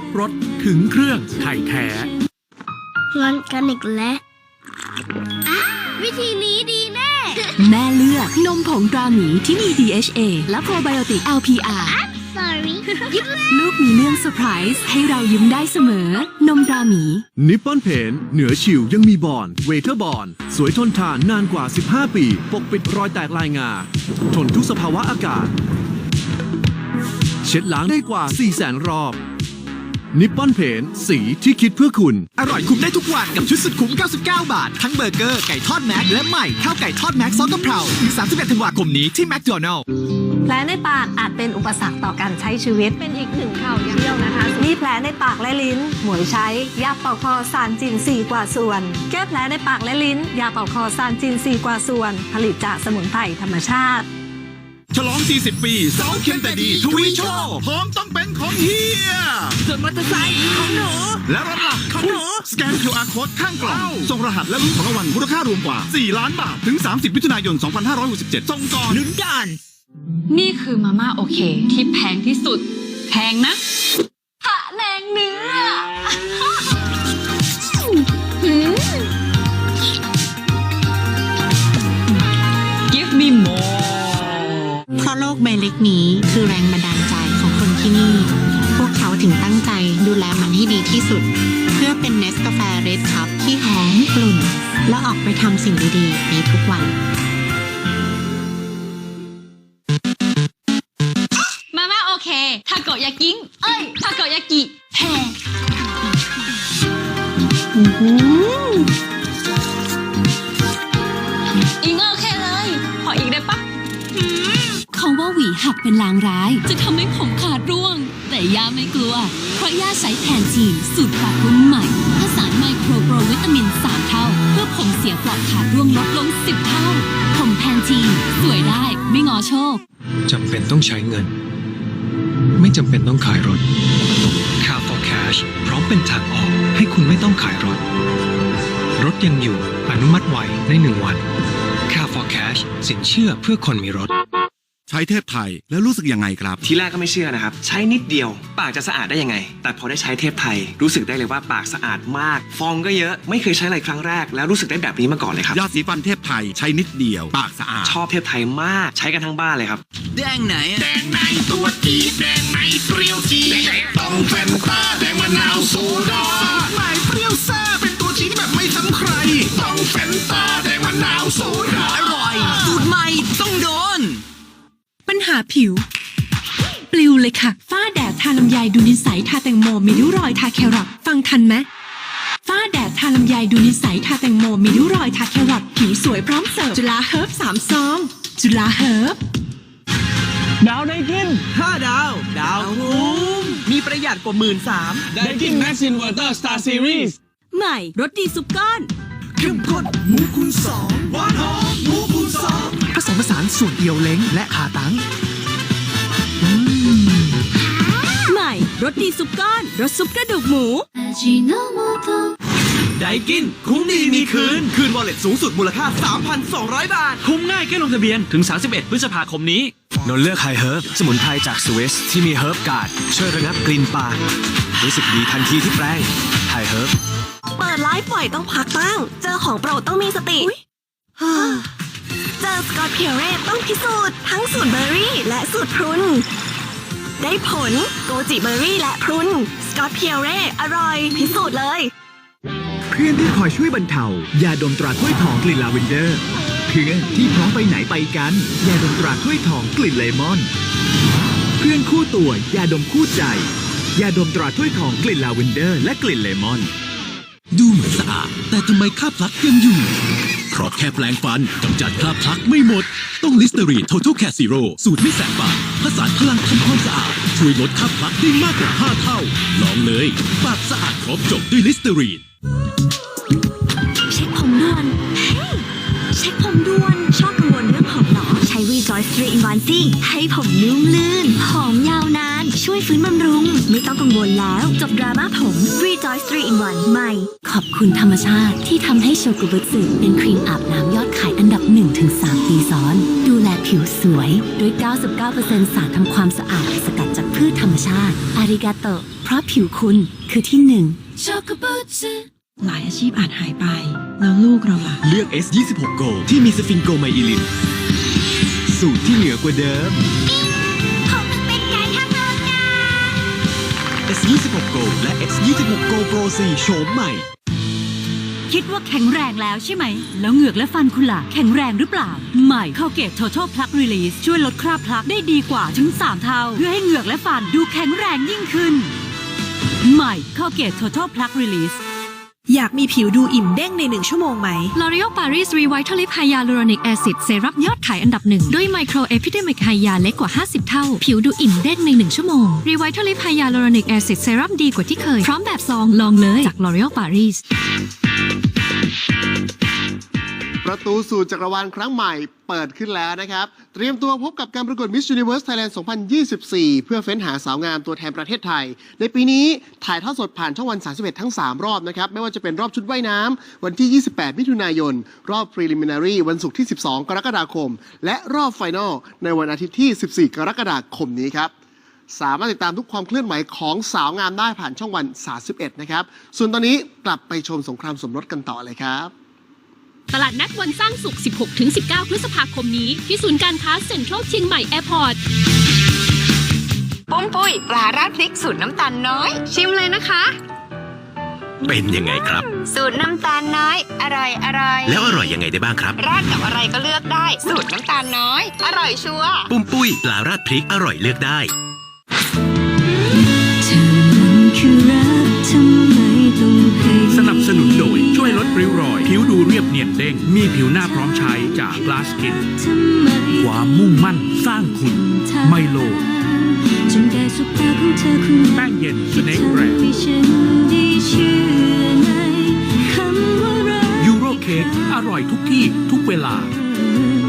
บรถถึงเครื่องไทยแท้งอนกันอีกแล้วอะวิธีนี้ดีแน่ แม่เลือกนมผงตราหมีที่มี DHA และโปรไบโอติก LPR sorry ลูกมีเรื่องเซอร์ไพรส์ให้เรายิ้มได้เสมอ นมตราหมี นิปปอนเพนเหนือชิวยังมีบอน เวเทอร์บอน สวยทนทานนานกว่า 15 ปี ปกปิดรอยแตกลายงา ทนทุกสภาวะอากาศ เช็ดล้างได้กว่า 400,000 รอบ นิปปอนเพนสีที่คิดเพื่อคุณ อร่อยคุ้มได้ทุกวันกับชุดสุดคุ้ม 99 บาท ทั้งเบอร์เกอร์ ไก่ทอดแม็ก และใหม่ ข้าวไก่ทอดแม็กซอสกะเพราถึง31ธันวาคมนี้ที่แมคโดนัลล์แผลในปากอาจเป็นอุปสรรคต่อการใช้ชีวิตเป็นอีกหนึ่งข่าวเที่ยวนะคะ มีแผลในปากและลิ้น หมวยใช้ ยาเป่าคอซานจินสี่กว่าส่วน แก้แผลในปากและลิ้น ยาเป่าคอซานจินสี่กว่าส่วน ผลิตจากสมุนไพรธรรมชาติ ฉลอง 40 ปีเสาเข็มแต่ดีทวีโชว์พร้อมต้องเป็นของเฮีย ส่วนมอเตอร์ไซค์ของหนู และรถหลักของหนู สแกน QR Code ข้างกล่อง ส่งรหัสและลุ้นของรางวัลมูลค่ารวมกว่า 4 ล้านบาท ถึง 30 มิถุนายน 2567ส่งก่อนลุ้นกัน นี่คือมาม่าโอเค ที่แพงที่สุด แพงนะผะ นี้คือแรงบันดาลใจของคนที่นี่ พวกเขาถึงตั้งใจดูแลมันให้ดีที่สุด เพื่อเป็นเนสกาแฟเรดคัพที่หอมกลุ่น และออกไปทำสิ่งดีๆ ในทุกวันมาม่าโอเคทาโกยากิงเอ้ยทาโกยากิแพง หวีหักเป็นลางร้าย จะทำให้ผมขาดร่วง แต่ย่าไม่กลัว เพราะย่าใช้แทนทีนสูตรปรับรุ่นใหม่ผสานไมโครโปรวิตามิน 3 เท่า เพื่อผมเสียปลอดขาดร่วงลดลง 10 เท่า ผมแทนทีนสวยได้ไม่งอโชคจำเป็นต้องใช้เงิน ไม่จำเป็นต้องขายรถ Car for Cash พร้อมเป็นทางออกให้คุณไม่ต้องขายรถ รถยังอยู่อนุมัติไวในหนึ่งวัน Car for Cash สินเชื่อเพื่อคนมีรถ ใช้เทพไทยแล้วรู้สึกยังไงครับ ทีแรกก็ไม่เชื่อนะครับ ใช้นิดเดียว ปากจะสะอาดได้ยังไง แต่พอได้ใช้เทพไทย รู้สึกได้เลยว่าปากสะอาดมาก ฟองก็เยอะไม่เคยใช้อะไรครั้งแรก แล้วรู้สึกได้แบบนี้มาก่อนเลยครับยาสีฟันเทพไทยใช้นิดเดียว ปากสะอาดชอบเทพไทยมากใช้กันทั้งบ้านเลยครับแดงไหนแดงในตัวจีดแดงในเปรี้ยวจีดต้องแฟนตาแดงมะนาวโซดาใหม่เปรี้ยวซ่าเป็นตัวจีดแบบไม่ซ้ำใคร ต้องแฟนตาแดงมะนาวโซดา ผิว ปลิวเลยค่ะ ฝ้าแดดทาลำไยดูนิสัยทาแตงโมมีริ้วรอยทาแครอทฟังทันไหมฝ้าแดดทาลำไยดูนิสัยทาแตงโมมีริ้วรอยทาแครอทผิวสวยพร้อมเสิร์ฟจุฬาเฮิร์บสามซอง จุฬาเฮิร์บดาวได้กิน 5 ดาว ดาวคุ้มมีประหยัดกว่าหมื่นสามได้กินแม็กซินเวอร์เตอร์สตาร์ซีรีส์ใหม่รสดีซุปก้อนเข้มข้นหมูคูณสองหวานหอมหมูคูณสองผสมผสานส่วนเอียวเล้งและขาตัง ใหม่รสดีซุปก้อนรสซุปกระดูกหมูได้กิน คุ้มดีมีคืน คืนวอลเล็ตสูงสุดมูลค่า 3,200 บาท คุ้มง่ายแค่ลงทะเบียนถึง 31 พฤษภาคมนี้นนเลือกไฮเฮิร์บสมุนไพรจากสวิสที่มีเฮิร์บการ์ดช่วยระงับกลิ่นปากรู้สึกดีทันทีที่แปรงไฮเฮิร์บ เปิดไลฟ์ปล่อยต้องพักบ้าง เจอของโปรดต้องมีสติ เจอสกอตเพียเรต้องพิสูจน์ทั้งสูตรเบอร์รี่และสูตรพรุน ได้ผลโกจิเบอร์รี่และพรุน สกอตเพียเรอร่อย พิสูจน์เลย เพื่อนที่คอยช่วยบรรเทายาดมตราถ้วยทองกลิ่นลาเวนเดอร์ เพื่อนที่พร้อมไปไหนไปกันยาดมตราถ้วยทองกลิ่นเลมอน เพื่อนคู่ตัวยาดมคู่ใจยาดมตราถ้วยทองกลิ่นลาเวนเดอร์ และกลิ่นเลมอน ดูเหมือนสะอาดแต่ทำไมคราบพลักยังอยู่ เพราะแค่แปลงฟันกำจัดคราบพลักไม่หมด ต้องลิสเตอรีน Total Cat Zero สูตรไม่แสบปากผสานพลังทำความสะอาด ช่วยลดคราบพลักได้มากกว่า 5 เท่า ลองเลยปากสะอาดครบจบด้วยลิสเตอรีน เหรอใช้ Rejoice 3 in 1สิให้ผมนุ่มลื่น หอมยาวนาน ช่วยฟื้นบำรุง ไม่ต้องกังวลแล้ว จบดราม่าผม Rejoice 3 in 1ใหม่ ขอบคุณธรรมชาติที่ทำให้โชกุบุสึเป็นครีมอาบน้ำยอดขายอันดับ 1-3 ปีซ้อน ดูแลผิวสวยด้วย 99%สารทำความสะอาดสกัดจากพืพืชธรรมชาติ อาริกาโตเพราะผิวคุณคือที่หนึ่งหลายอาชีพอาจหายไป แล้วลูกเราล่ะ เลือก S26 Go ที่มีสฟิงโกไมอิลิน สูตรที่เหนือกว่าเดิมผมเป็นไก่ทำโรงงาน S26 Go และ S26 Go Pro 4โฉมใหม่ คิดว่าแข็งแรงแล้วใช่ไหม แล้วเหงือกและฟันคุณล่ะ แข็งแรงหรือเปล่า ใหม่เข้าเกต Total Plug Release ช่วยลดคราบพลักได้ดีกว่าถึง 3 เท่า เพื่อให้เหงือกและฟันดูแข็งแรงยิ่งขึ้น ใหม่เข้าเกต Total Plug Release อยากมีผิวดูอิ่มเด้งในหนึ่งชั่วโมงไหม L'Oreal Paris Revitalift Hyaluronic Acid เซรั่มยอดขายอันดับหนึ่งด้วย Micro Epidemic Hya เล็กกว่า 50 เท่า ผิวดูอิ่มเด้งในหนึ่งชั่วโมง Revitalift Hyaluronic Acid เซรั่มดีกว่าที่เคย พร้อมแบบซองลองเลยจาก L'Oreal Paris ประตูสู่จักรวาลครั้งใหม่เปิดขึ้นแล้วนะครับ เตรียมตัวพบกับการประกวด Miss Universe Thailand 2024 เพื่อเฟ้นหาสาวงามตัวแทนประเทศไทย ในปีนี้ถ่ายทอดสดผ่านช่องวัน 31 ทั้ง 3 รอบนะครับ ไม่ว่าจะเป็นรอบชุดว่ายน้ำวันที่ 28 มิถุนายน รอบ Preliminary วันศุกร์ที่ 12 กรกฎาคม และรอบ Final ในวันอาทิตย์ที่ 14 กรกฎาคมนี้ครับสามารถติดตามทุกความเคลื่อนไหวของสาวงามได้ผ่านช่องวัน 31 นะครับ ส่วนตอนนี้กลับไปชมสงครามสมรสกันต่อเลยครับ ตลาดนัดวันสร้างสุข 16-19 พฤษภาคมนี้ ที่ศูนย์การค้าเซ็นทรัลเชียงใหม่แอร์พอร์ตปุ้มปุ้ยปลาราดพริกสูตรน้ำตาลน้อย ชิมเลยนะคะ เป็นยังไงครับ สูตรน้ำตาลน้อย อร่อยอร่อยแล้วอร่อยยังไงได้บ้างครับ ราดกับอะไรก็เลือกได้ สูตรน้ำตาลน้อย อร่อยชัวร์ปุ้มปุ้ยปลาราดพริกอร่อยเลือกได้ ยบเนียนเด้ง มีผิวหน้าพร้อมใช้จาก Glass Skin ความมุ่งมั่นสร้างคุณไมโลแป้งเย็นสเน็กแบรนด์ยูโรเค้กอร่อยทุกที่ทุกเวลาให้ชีวิ